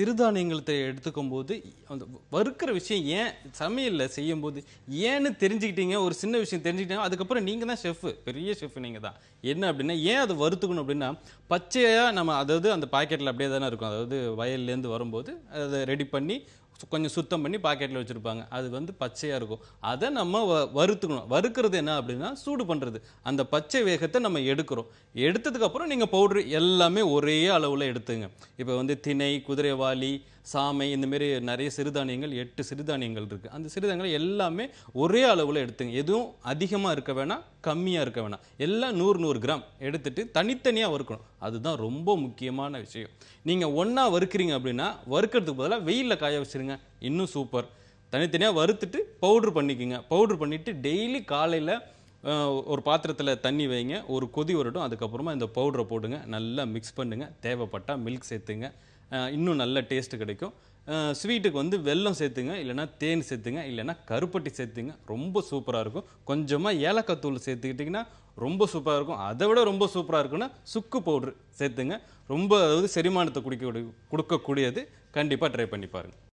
சிறுதானியங்களை எடுத்துக்கும் போது அந்த வறுக்கிற விஷயம் ஏன் சமையலில் செய்யும்போது ஏன்னு தெரிஞ்சுக்கிட்டீங்க ஒரு சின்ன விஷயம் தெரிஞ்சுக்கிட்டீங்க அதுக்கப்புறம் நீங்கள் தான் ஷெஃப் பெரிய ஷெஃப் நீங்கள் தான். என்ன அப்படின்னா ஏன் அதை வறுத்துக்கணும் அப்படின்னா பச்சையாக நம்ம அதாவது அந்த பாக்கெட்டில் அப்படியே தானே இருக்கும் அதாவது வயல்லேருந்து வரும்போது அதை ரெடி பண்ணி கொஞ்சம் சுத்தம் பண்ணி பாக்கெட்டில் வச்சுருப்பாங்க. அது வந்து பச்சையாக இருக்கும். அதை நம்ம வ- வறுத்துக்கணும். வறுக்கிறது என்ன அப்படின்னா சூடு பண்ணுறது அந்த பச்சை வேகத்தை நம்ம எடுக்கிறோம். எடுத்ததுக்கப்புறம் நீங்கள் பவுட்ரு எல்லாமே ஒரே அளவில் எடுத்துங்க. இப்போ வந்து திணை குதிரைவாளி சாமை இந்தமாரி நிறைய சிறுதானியங்கள் எட்டு சிறுதானியங்கள் இருக்குது அந்த சிறுதானியங்கள் எல்லாமே ஒரே அளவில் எடுத்துங்க. எதுவும் அதிகமாக இருக்க வேணாம் கம்மியாக இருக்க வேணாம். எல்லாம் நூறு நூறு கிராம் எடுத்துகிட்டு தனித்தனியாக வறுக்கணும். அதுதான் ரொம்ப முக்கியமான விஷயம். நீங்கள் ஒன்றா வறுக்கிறீங்க அப்படின்னா வறுக்கிறதுக்கு பதிலாக வெயிலில் காய வச்சுருங்க. இன்னும் சூப்பர். தனித்தனியாக வறுத்துட்டு பவுட்ரு பண்ணிக்கோங்க. பவுட்ரு பண்ணிவிட்டு டெய்லி காலையில் ஒரு பாத்திரத்தில் தண்ணி வைங்க. ஒரு கொதி வரட்டும். அதுக்கப்புறமா இந்த பவுடரை போடுங்க. நல்லா மிக்ஸ் பண்ணுங்கள் தேவைப்பட்டால் மில்க் சேர்த்துங்க. இன்னும் நல்ல டேஸ்ட் கிடைக்கும். ஸ்வீட்டுக்கு வந்து வெல்லம் சேர்த்துங்க இல்லைனா தேன் சேர்த்துங்க இல்லைன்னா கருப்பட்டி சேர்த்துங்க ரொம்ப சூப்பராக இருக்கும். கொஞ்சமாக ஏலக்காய் தூள் சேர்த்துக்கிட்டிங்கன்னா ரொம்ப சூப்பராக இருக்கும். அதை விட ரொம்ப சூப்பராக இருக்குன்னா சுக்கு பவுட்ரு சேர்த்துங்க. ரொம்ப அதாவது செரிமானத்தை குடிக்க கொடுக்கக்கூடியது. கண்டிப்பாக ட்ரை பண்ணி பாருங்கள்